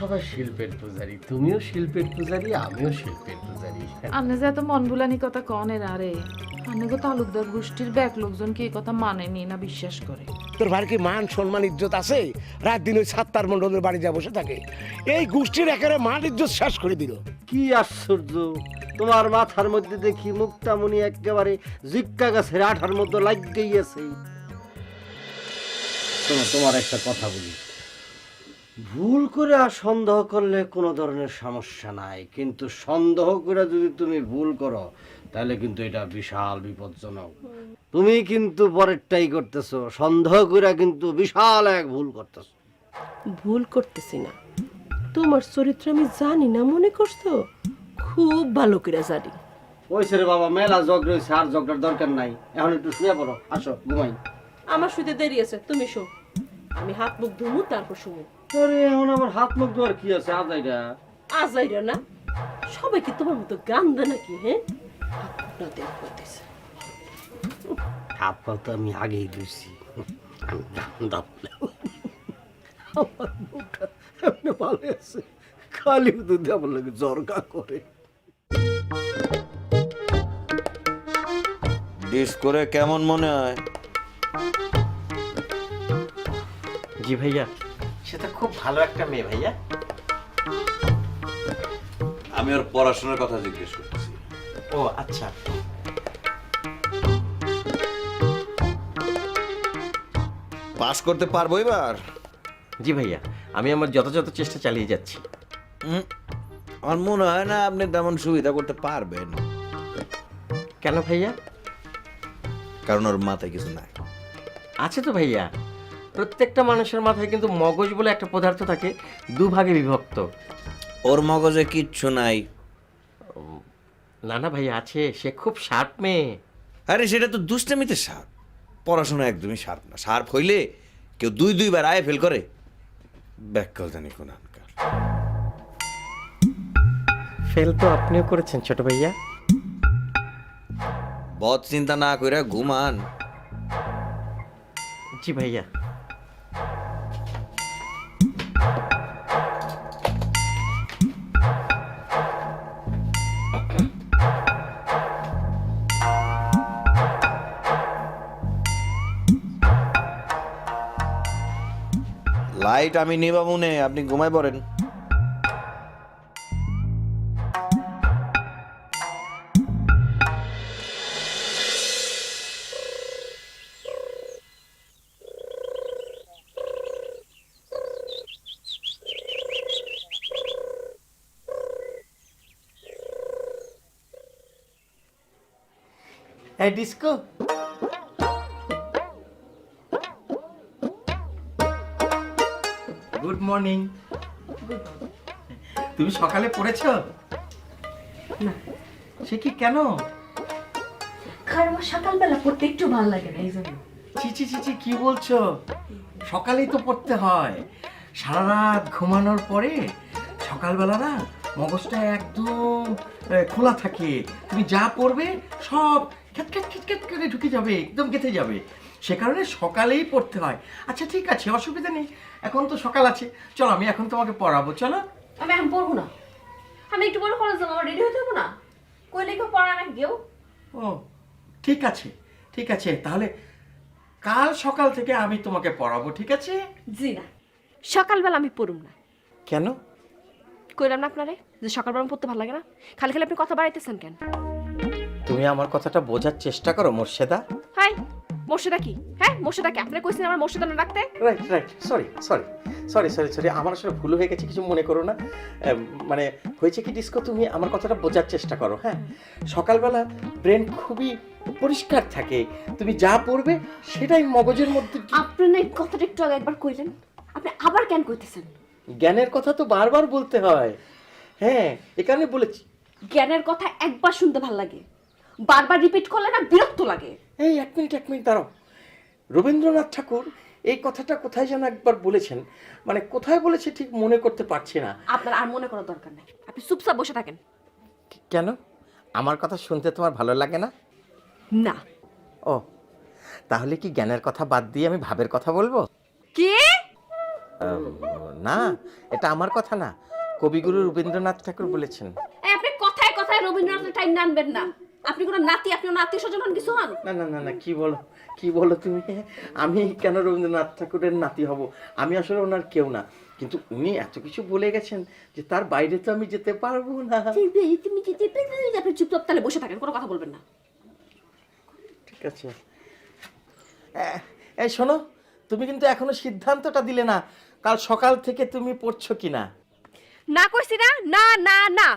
সবাই শিল্পের পূজারি। তুমিও শিল্পের পূজারি আমিও শিল্পের পূজারি। আপনি যে এত মন ভুলানি কথা কনে না রে আপনি গো তালুকদার গোষ্ঠীর ব্যাক লোকজন কি এই কথা মানেনি না বিশ্বাস করে? তোর ভাইয়ের কি মান সম্মান ইজ্জত আছে? রাত দিন ওই সাত্তার মন্ডলের বাড়ি যা বসে থাকে। এই গোষ্ঠীর একেবারে মান ইজ্জত শেষ করে দিল। কি আশ্চর্য! তোমার মাথার মধ্যে দেখি মুক্তামণি একেবারে জিক্কা গাছের আঠার মতো আছে তোমার তোমার একটা কথা বলি। ভুল করে আর সন্দেহ করলে কোনো ধরনের সমস্যা নাই। কিন্তু সন্দেহ করে যদি তুমি ভুল করো তাহলে কিন্তু এটা বিশাল বিপজ্জনক। তুমি কিন্তু পরেরটাই করতেছো। সন্দেহ করে কিন্তু বিশাল এক ভুল করতেছো। ভুল করতেছি না। তোমার চরিত্র আমি জানি না মনে করছ? খুব ভালো করে জানি। ওই রে বাবা মেলা জগ রয়েছে আর জগটার দরকার নাই। এখন একটু শুয়ে পড়ো আসো ঘুমাই। আমার শুতে দেরি আছে তুমি শো। আমি হাত মুখ ধুমু তারপর শুমু। আরে এখন আমার হাত মুখ ধোয়ার কি আছে? আজ এটা আজ আইরা না? সবাই কি তোমার মতো গান্দা নাকি হ্যাঁ? না দেখ হাত পা তো আমি আগেই ধুইছি আমার মুখটা এমনি ভালো আছে। খালি দুধ আমার লাগে জরকা করে। ডিস করে কেমন মনে হয়? জি ভাইয়া। সেটা খুব ভালো একটা মেয়ে ভাইয়া। আমি ওর পড়াশোনার কথা জিজ্ঞেস করতেছি। ও আচ্ছা। পাস করতে পারব এবার? জি ভাইয়া। আমি আমার যথাযথ চেষ্টা চালিয়ে যাচ্ছি। আমার মনে হয় না আপনি তেমন সুবিধা করতে পারবেন। কেন ভাইয়া? কারণ ওর মাথায় কিছু নাই। আছে তো ভাইয়া। প্রত্যেকটা মানুষের মাথায় কিন্তু মগজ বলে একটা পদার্থ থাকে দুভাগে বিভক্ত। ওর মগজে কিচ্ছু নাই। না না ভাইয়া আছে সে খুব শার্প মেয়ে। আরে সেটা তো দুষ্টামিতে সার্প পড়াশোনা একদমই সার্প না। শার্প হইলে কেউ দুই দুইবার আয় ফেল করে। ব্যাককল জানি কোন ফেল তো আপনিও করেছেন ছোট ভাইয়া। বদ চিন্তা না করে ঘুমান। জি ভাইয়া। লাইট আমি নিবা মনে আপনি ঘুমাই পড়েন। এই ডিস্কো গুড মর্নিং তুমি সকালে পড়েছো? না। সে কি কেন? কারণ আমার সকালবেলা পড়তে একটু ভালো লাগে না এই জন্য। কি বলছো? সকালেই তো পড়তে হয়। সারা রাত ঘুমানোর পরে সকালবেলা না মগজটা একদম খোলা থাকে। তুমি যা পড়বে সব খ্যাট খ্যাট খ্যাট খ্যাট করে ঢুকে যাবে একদম গেঁথে যাবে। সে কারণে সকালেই পড়তে হয়। আচ্ছা ঠিক আছে অসুবিধা নেই। এখন তো সকাল আছে। চলো আমি এখন তোমাকে পড়াবো চলো। আমি এখন পড়ব না। আমি একটু পরে কলেজ যাব আমার রেডি হতে হবে না? কই লেখা পড়া না কেউ ও ঠিক আছে ঠিক আছে। তাহলে কাল সকাল থেকে আমি তোমাকে পড়াবো ঠিক আছে? জি না। সকালবেলা আমি পড়ুম না। কেন? কইলাম না আপনারে যে সকালবেলা পড়তে ভালো লাগে না। খালি খালি আপনি কথা বাড়াইতেছেন কেন? তুমি আমার কথাটা বোঝার চেষ্টা করো মোর্শেদা। হাই। মোর্শেদা কি? হ্যাঁ মোর্শেদা কি? আপনি কইছেন আমার মোর্শেদা না রাখতে? Right right sorry sorry sorry sorry sorry আমার আসলে ভুল হয়ে গেছে কিছু মনে করো না। মানে হয়েছে কি ডিস্কো তুমি আমার কথাটা বোঝার চেষ্টা করো হ্যাঁ? সকালবেলা ব্রেন খুবই পরিষ্কার থাকে। তুমি যা পড়বে সেটাই মগজের মধ্যে আপনি না এই কথাটা একটু আগে একবার কইলেন। আপনি আবার কেন কইতেছেন। জ্ঞানের কথা তো বারবার বলতে হয়। হ্যাঁ এখানে বলেছি। জ্ঞানের কথা একবার শুনতে ভালো লাগে। বারবার রিপিট করলে না বিরক্ত লাগে। এই এক মিনিট এক মিনিট দাঁড়াও। রবীন্দ্রনাথ ঠাকুর এই কথাটা কোথায় যেন একবার বলেছেন? মানে কোথায় বলেছে ঠিক মনে করতে পারছি না। আপনার আর মনে করার দরকার নেই। আপনি চুপচাপ বসে থাকেন। কেন? আমার কথা শুনতে তোমার ভালো লাগে না? না। ও তাহলে কি জ্ঞানের কথা বাদ দিয়ে আমি ভাবের কথা বলব? কি? না এটা আমার কথা না। কবিগুরু রবীন্দ্রনাথ ঠাকুর বলেছেন। এই আপনি কথায় কথায় রবীন্দ্রনাথের টাইম আনবেন না। আপনি কোনো নাতি আপনি নাতি স্বজন হন কিছু হন? না না না না কি বলো কি বলো তুমি? আমি কেন রবীন্দ্রনাথ ঠাকুরের নাতি হব? আমি আসলে ওনার কেউ না। কিন্তু উনি এত কিছু বলে গেছেন যে তার বাইরে তো আমি যেতে পারব না। তুমি যদি আপনি চুপচাপ তাহলে বসে থাকেন কোনো কথা বলবেন না। ঠিক আছে। এই শোনো তুমি কিন্তু এখনও সিদ্ধান্তটা দিলে না কাল সকাল থেকে তুমি পড়ছো কি না না কইছি না না না না।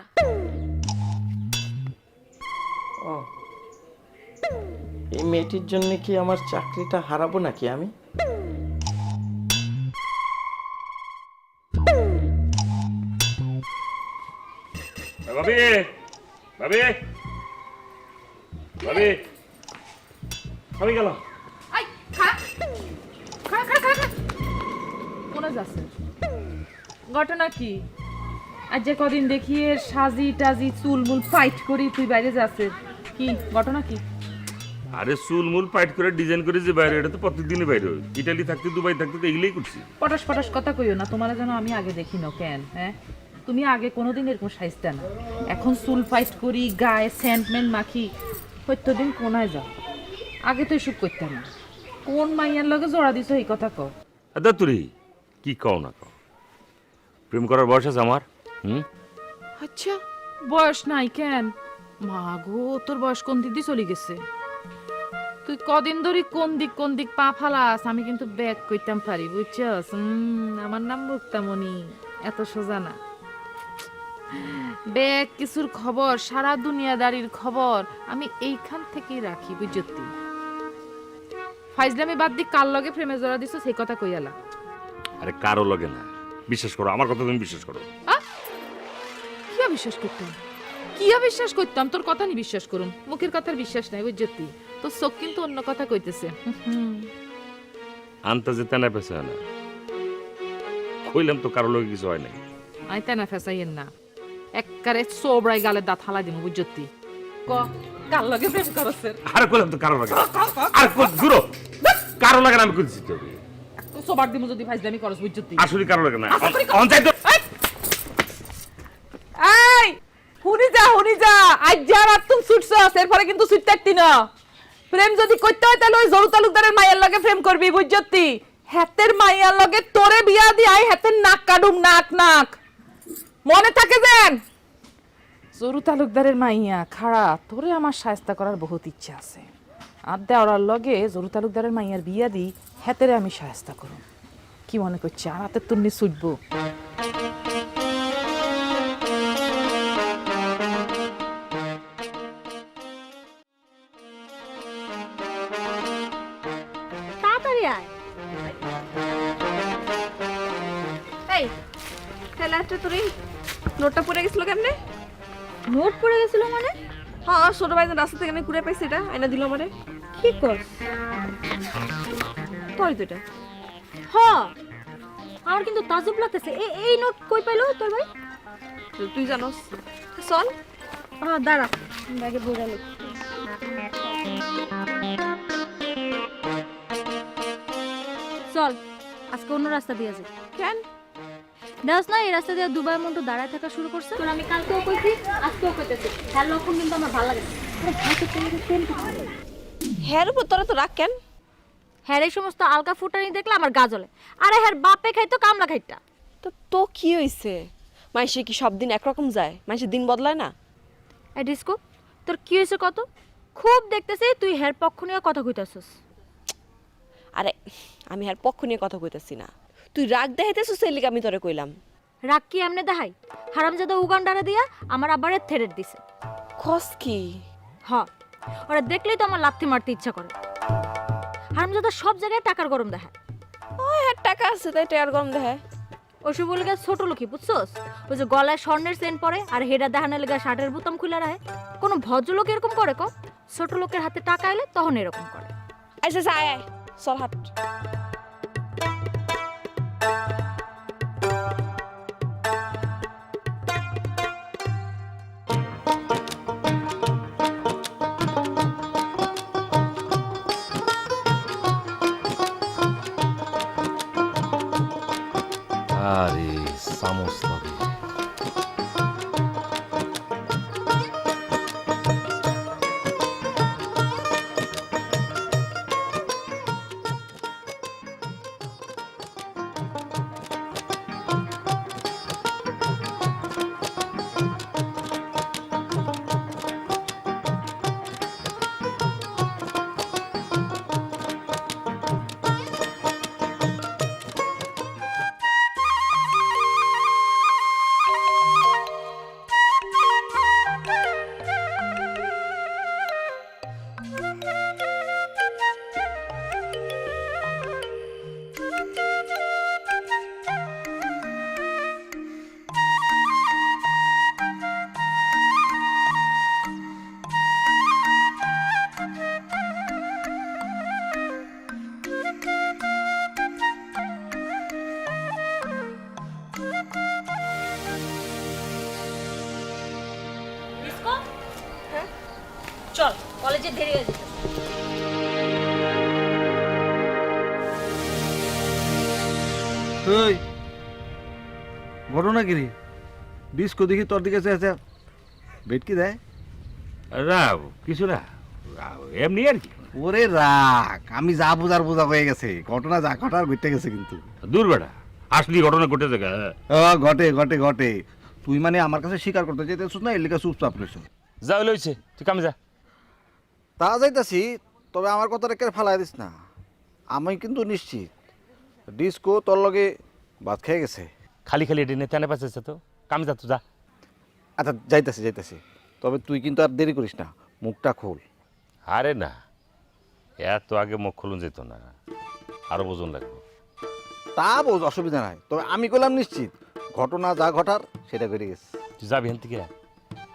মেয়েটির জন্য কি আমার চাকরিটা হারাবো নাকি আমি? ভাবি ভাবি ভাবি ঘটনা কি? আর যে কদিন দেখি এর সাজি টাজি চুলমুল ফাইট করি তুই বাইরে যাচ্ছে। কি ঘটনা কি? আরে চুল মূল পাইট করে ডিজাইন করে যে বাইরে এটা তো প্রত্যেকদিনই বাইরে হয়। ইটালি থাকতে দুবাই থাকতে তো এগুলোই করছি। পটাশ পটাশ কথা কইও না তোমার যেন আমি আগে দেখি না কেন হ্যাঁ? তুমি আগে কোনোদিন এরকম সাইজটা না। এখন চুল ফাইট করি গায়ে স্যান্ডম্যান মাখি প্রত্যেকদিন কোনায় যাও। আগে তো এসব করতাম না। কোন মাইয়ার লগে জোড়া দিছো এই কথা কও। আদা তুরি কি কও না কও? প্রেম করার বয়স আছে আমার? হুম? আচ্ছা বয়স নাই কেন? মা গো তোর বয়স কোন দিক দিয়ে চলে গেছে? তুই কদিন ধরে কোন দিক কোন দিক পা ফালাস? আমি কিন্তু ব্যাগ কইতাম পারি বুঝছস? আমার নাম মুক্তামণি। এত সোজা না। ব্যাগ কিছুর খবর সারা দুনিয়াদারির খবর আমি এইখান থেকেই রাখি বুঝতি ফাইজলামি বাদ দি কার লগে প্রেমে জড়া দিছো সেই কথা কইয়ালা আরে কারও লগে না। বিশ্বাস করো আমার কথা তুমি বিশ্বাস করো। কিয়া বিশ্বাস করতাম? কি বিশ্বাস করতাম? তোর কথা নি বিশ্বাস করুন মুখের কথার বিশ্বাস নাই বুঝতি তোর চোখ কিন্তু অন্য কথা কইতেছে। আনতে যে তেনা পেছে না। কইলাম তো কারও লগে কিছু হয় নাই। আমি তেনা ফেসাইয়েন না। এককারে সোবরাই গালে দাঁত হালাই দিমু বুঝতি ক কার লগে প্রেম করছে আরে কইলাম তো কারও লাগে। আরে কই দূরো কারও লাগে না আমি কইছি তো। সোবার দিমু যদি ফাইজলামি করস বুঝতি আসলে কারও লাগে না। অন যাই তো এই! হুনি যা হুনি যা। আজ যা রাত তুমি ছুটছস এরপরে কিন্তু ছুটতে না। প্রেম যদি করতে হয় তাহলে ওই জরু তালুকদারের মায়ের লগে প্রেম করবি বুঝতি হাতের মাইয়ার লগে তোরে বিয়া দি আই হাতের নাক কাডুম নাক নাক। মনে থাকে যেন? জরু তালুকদারের মাইয়া, খাড়া, তোরে আমার সায়স্তা করার বহুত ইচ্ছা আছে। আর দেওয়ার লগে জরু তালুকদারের মাইয়ার বিয়া দি হাতেরে আমি সায়স্তা করুম। কি মনে করছি? আর হাতের তুন্নি ছুটবো। একটা তোর এই নোটটা পড়ে গেছিল কেমনে? নোট পড়ে গেছিল মানে? হ্যাঁ ছোট ভাই রাস্তা থেকে আমি কুড়ে পাইছি এটা আইনা দিল আমারে। কি কর? তোর তো এটা হ আমার কিন্তু তাজুব লাগতেছে। এ- এই নোট কই পাইলো তোর ভাই? তুই জানোস। চল। হ্যাঁ দাঁড়া ব্যাগে বোঝালো চল আজকে অন্য রাস্তা দিয়ে যাই। দেখ না এই রাস্তা দিয়ে দুবার মন্টু দাঁড়ায় থাকা শুরু করছে। তোর আমি কালকেও কইছি আজকেও কইতেছি। তার লক্ষণ কিন্তু আমার ভালো লাগে হ্যার উপর তোরা তো রাখ কেন? হ্যাঁ এই সমস্ত আলকা ফুটানি দেখলে আমার গাজলে আরে হ্যার বাপে খাইতো কামলা খাইতা তো তো কি হইছে? মাইসে কি সব দিন একরকম যায়? মাইসের দিন বদলায় না? এই ডিস্কো তোর কি হয়েছে কত? খুব দেখতেছি তুই হের পক্ষ নিয়ে কথা কইতাছস। আরে আমি আর পক্ষ নিয়ে কথা কইতাছি না। তুই রাগ দেখাইতেছিস সেই লিগে আমি তোরে কইলাম। রাগ কি এমনে দেখাই? হারামজাদা উগান্ডারে দিয়া আমার আবারে থেরেট দিছে। খস কি? হ ওরা দেখলেই তো আমার লাথি মারতে ইচ্ছা করে। হারামজাদা সব জায়গায় টাকার গরম দেখায়। ও হ্যাঁ টাকা আছে তাই টায়ার গরম দেখায়। ওসব বলে গেছে ছোট লোকই বুঝছস? ওই যে গলায় স্বর্ণের চেন পরে আর হেডা দেখানোর লেগে শার্টের বোতাম খুলে রাখে। কোনো ভদ্রলোক এরকম করে ক? ছোট লোকের হাতে টাকা এলে তখন এরকম করে। আচ্ছা আচ্ছা আয় আয় চল হাট। কলেজে দেরি হয়ে যেতে ঘটনা কি রে ডিস্কো দেখি তোর দিকে চেয়ে বেটকি দেয়। রাও কিছু না। রাও, এমনি আর কি। ওরে রাখ আমি যা বোঝার বোঝা হয়ে গেছে। ঘটনা যা ঘটার ঘটে গেছে কিন্তু। দূর বেটা আসলি ঘটনা ঘটে থাকে ঘটে ঘটে ঘটে। তুই মানে আমার কাছে স্বীকার করতে চাইতেছ না এর লিখে চুপচাপ রয়েছ যা লইছে তুই কামে যা। তা যাইতাছি তবে আমার কথাটা কে ফালাই দিস না। আমি কিন্তু নিশ্চিত ডিস্কো তোর লগে ভাত খেয়ে গেছে। খালি খালি এটি নেতানে পাচ্ছে তো। কামে যা তুই যা। আচ্ছা যাইতাছি যাইতাছি। তবে তুই কিন্তু আর দেরি করিস না মুখটা খোল। আরে না এত আগে মুখ খুলুন যেত না আরও বোঝন লাগবে। তা বোঝ অসুবিধা নাই। তবে আমি করলাম নিশ্চিত ঘটনা যা ঘটার সেটা ঘটে গেছে। তুই যাবি হেন থেকে?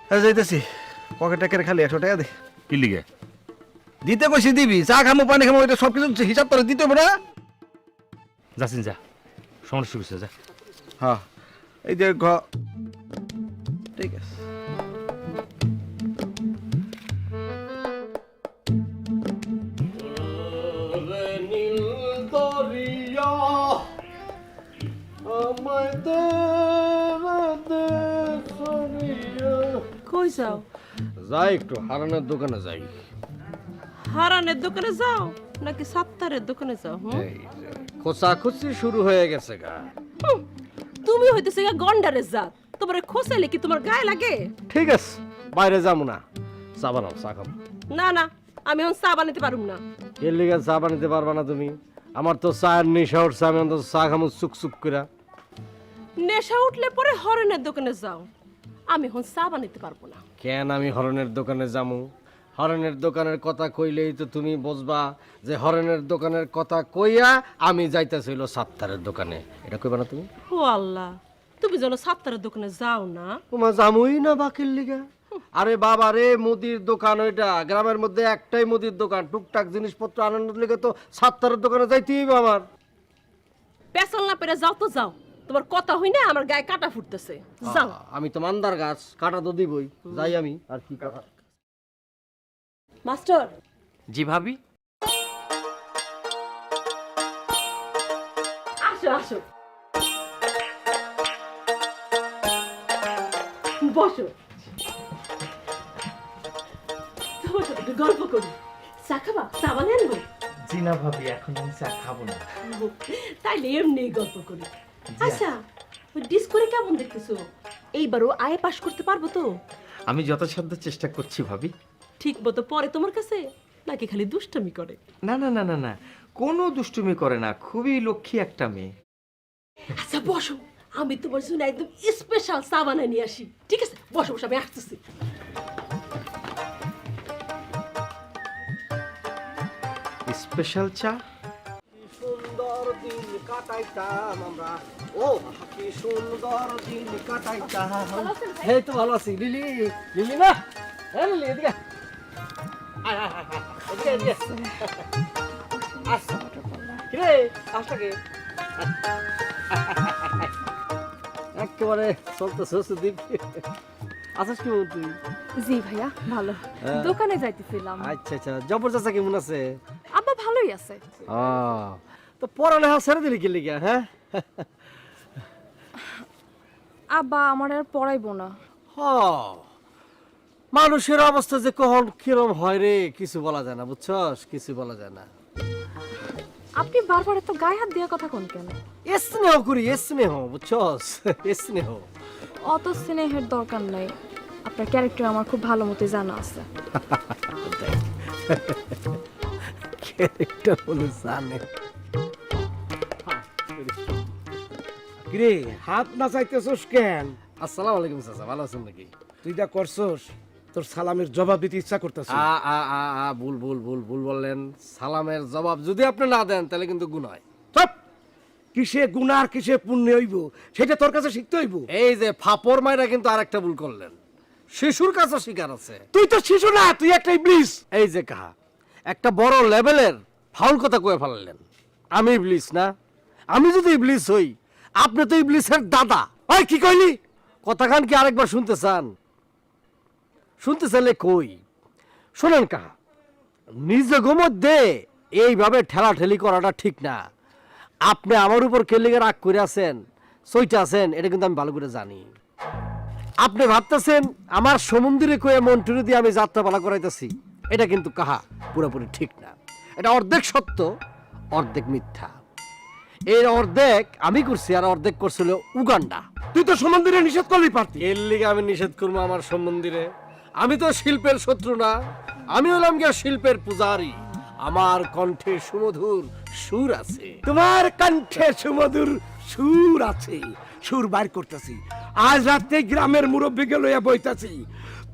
হ্যাঁ যাইতেছি। পকেটে কেটে খালি একশো টাকা দে। কি লিগে? দিতে কইছি দিবি চা খামো পানি খামো এটা সব কিছু হিসাব করে দিতে হবে না? যাচ্ছিন যা। সমস্যা কিছু যা। হ্যাঁ এই যে ঘ ঠিক আছে। কই যাও? যাই একটু হারানের দোকানে যাই। হারানের দোকানে যাও নাকি সাত্তারের দোকানে যাও হুম? এই যে, খোঁচাখুচি শুরু হয়ে গেছে গা। হুম, তুমি হইতেছে গা গন্ডারের জাত। তোমার খোসাইলে কি তোমার গায়ে লাগে? ঠিক আছে বাইরে যাব না। চা বানাও চা খাব না না আমি এখন চা বানাতে পারুম না। এর লিগে চা বানাতে পারবা না তুমি। আমার তো চায়ের নেশা উঠছে আমি অন্তত চা খামো চুক চুক করে নেশা উঠলে পরে হরেনের দোকানে যাও। আমি এখন চা বানাতে পারব না। কেন আমি হরনের দোকানে যামু? হরনের দোকানের কথা কইলেই তো তুমি বুঝবা যে হরনের দোকানের কথা কইয়া আমি যাইতেছিল সাত্তারের দোকানে। এটা কইবা না তুমি? ও আল্লাহ তুমি যেন সাত্তারের দোকানে যাও না। তোমার জামুই না বাকির লিগা? আরে বাবা রে মুদির দোকান ওইটা গ্রামের মধ্যে একটাই মুদির দোকান। টুকটাক জিনিসপত্র আনন্দের লিগে তো সাত্তারের দোকানে যাইতেই হবে আমার। পেছল না পেরে যাও তো যাও। তোমার কথা হই না আমার গায়ে কাটা ফুটতেছে। যাও। আমি তো মান্দার গাছ কাটা তো দিবই। যাই আমি আর কি কাটা? মাস্টার। জি ভাবি। আসো আসো। বসো। তোমার সাথে একটু গল্প করি। চা খাবা? চা বানিয়ে আনব? জি না ভাবি এখন আমি চা খাব না। তাইলে এমনি গল্প করি। আচ্ছা। ওই ডিসকোরে কেমন দেখতেছো? এইবারও আয়ে পাশ করতে পারব তো? আমি যথাসাধ্য চেষ্টা করছি ভাবি। ঠিক মতো পরে তোমার কাছে নাকি খালি দুষ্টামি করে? না না না না না। কোনো দুষ্টুমি করে না খুবই লক্ষ্মী একটা মেয়ে। আচ্ছা বসো। আমি তোমার জন্য একদম স্পেশাল চা বানায় নিয়ে আসি। ঠিক আছে? বসো বসো আমি আসতেছি। স্পেশাল চা? সুন্দর দিন কাটাইতাম আমরা। ও কি সুন্দর দিন কাটাইতাম। এই তো ভালো আছি। লিলি লিলি না? হ্যাঁ লিলি এদিকে একেবারে চলতেছে সুদীপ আছিস কি তুই? জি ভাইয়া ভালো। হ্যাঁ। দোকানে যাইতেছিলাম। আচ্ছা আচ্ছা। জবর চাচা কেমন আছে? আব্বা ভালোই আছে। ও তো পড়ালেখা ছেড়ে দিলি কি লিগা হ্যাঁ? আব্বা আমার আর পড়াইবো না। হ। মানুষের অবস্থা যে কখন কিরম হয় রে কিছু বলা যায় না বুঝছস? কিছু বলা যায় না। আপনি বারবার এত গায়ে হাত দেওয়ার কথা কোন কেন? এ স্নেহ করি এ স্নেহ বুঝছস? এ স্নেহ। অত স্নেহের দরকার নাই। আপনার ক্যারেক্টার আমার খুব ভালো মতো জানা আছে। ক্যারেক্টার বলে জানে। কিরে হাত না চাইতেছস কেন? আসসালামু আলাইকুম চাচা ভালো আছেন নাকি? তুই যা করছস। তোর সালামের জবাব দিতে ইচ্ছা করতেছ। আ আ আ আ ভুল ভুল ভুল ভুল বললেন। সালামের জবাব যদি আপনি না দেন তাহলে কিন্তু গুণ হয়। চুপ! কিসে গুনার কিসে পুণ্য হইব সেটা তোর কাছে শিখতে হইব। এই যে ফাপর মাইরা কিন্তু আরেকটা ভুল করলেন। শিশুর কাছে শিকার আছে। তুই তো শিশু না তুই একটা ইবলিস। এই যে কাহা একটা বড় লেভেলের ফাউল কথা কয়ে ফেলালেন। আমি ইবলিস না আমি যদি ইবলিস হই আপনি তো ইবলিসের দাদা। ওই কি কইলি? কথাখান কি আরেকবার শুনতে চান? শুনতে চাইলে কই? শোনেন কাহা নিজে মধ্যে এইভাবে ঠেলাঠেলি করাটা ঠিক না। আপনি আমার উপর কেলিগে রাগ করে আছেন সইটা আছেন এটা কিন্তু আমি ভালো করে জানি। আপনি ভাবতেছেন আমার সমুদ্রে কয়ে মন্টুরি দিয়ে আমি যাত্রাপালা করাইতেছি এটা কিন্তু কাহা পুরোপুরি ঠিক না। এটা অর্ধেক সত্য অর্ধেক মিথ্যা। এর অর্ধেক আমি করছি আর অর্ধেক করছিল উগান্ডা। তুই তো সমন্দিরে নিষেধ করলি পারতি এর লিগে আমি নিষেধ করব আমার সম্বন্ধে আমি তো শিল্পের শত্রু না। আমি হলাম গিয়া শিল্পের পূজারি। আমার কণ্ঠে সুমধুর সুর আছে। তোমার কণ্ঠে সুমধুর সুর আছে। সুর বাইর করতেছি। আজ রাতে গ্রামের মুরব্বীকে লইয়া বইতাছি।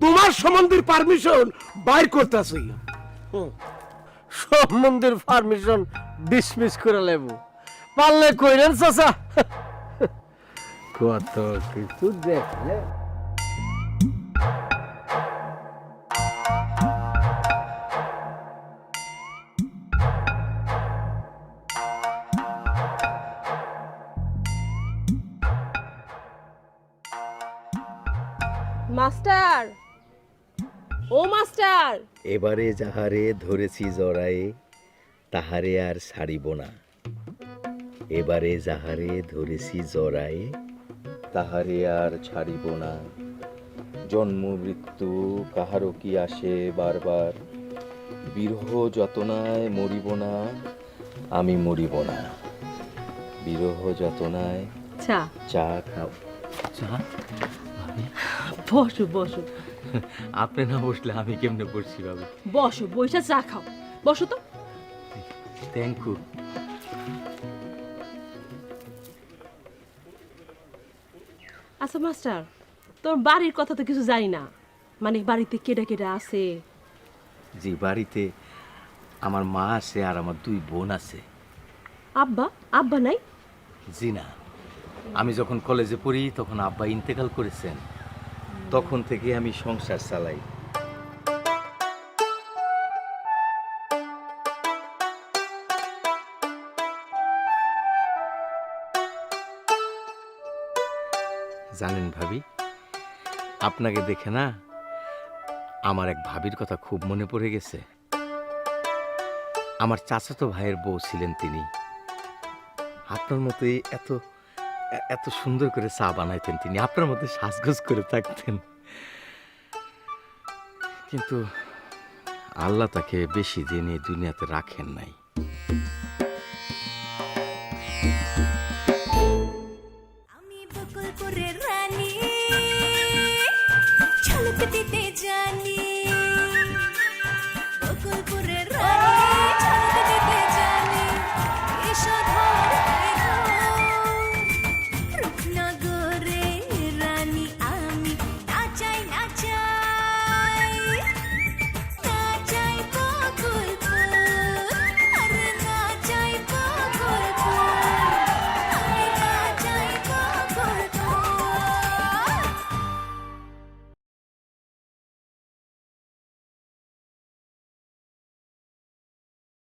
তোমার সম্বন্ধের পারমিশন বাইর করতেছি। সম্বন্ধের পারমিশন ডিসমিস করে লেব। পারলে কইরেন চাচা। কত কিছু দেখলে। মাস্টার। ও মাস্টার। এবারে যাহারে ধরেছি জড়ায়ে তাহারে আর ছাড়িব না। এবারে যাহারে ধরেছি জড়ায়ে তাহারে আর ছাড়িব না। জন্ম মৃত্যু কাহারও কি আসে বারবার? বিরহ যতনায় মরিব না আমি মরিব না। বিরহ যতনায় চা। চা খাও। বসো বসো। আপনি না বসলে আমি কেমনে পড়ছি বাবু? বসো বইসা চা খাও। বসো তো। থ্যাংক ইউ আচ্ছা মাস্টার তোর বাড়ির কথা তো কিছু জানি না। মানে বাড়িতে কেডা কেডা আছে? জি বাড়িতে আমার মা আছে আর আমার দুই বোন আছে। আব্বা? আব্বা নাই? জি না। আমি যখন কলেজে পড়ি তখন আব্বা ইন্তেকাল করেছেন। তখন থেকে আমি সংসার চালাই। জানেন ভাবি, আপনাকে দেখে না আমার এক ভাবির কথা খুব মনে পড়ে গেছে। আমার চাচাতো ভাইয়ের বউ ছিলেন তিনি। আপনার মতে এত এত সুন্দর করে চা বানাইতেন তিনি। আপনার মধ্যে সাজগোজ করে থাকতেন। কিন্তু আল্লাহ তাকে বেশি দিন এই দুনিয়াতে রাখেন নাই। জানি।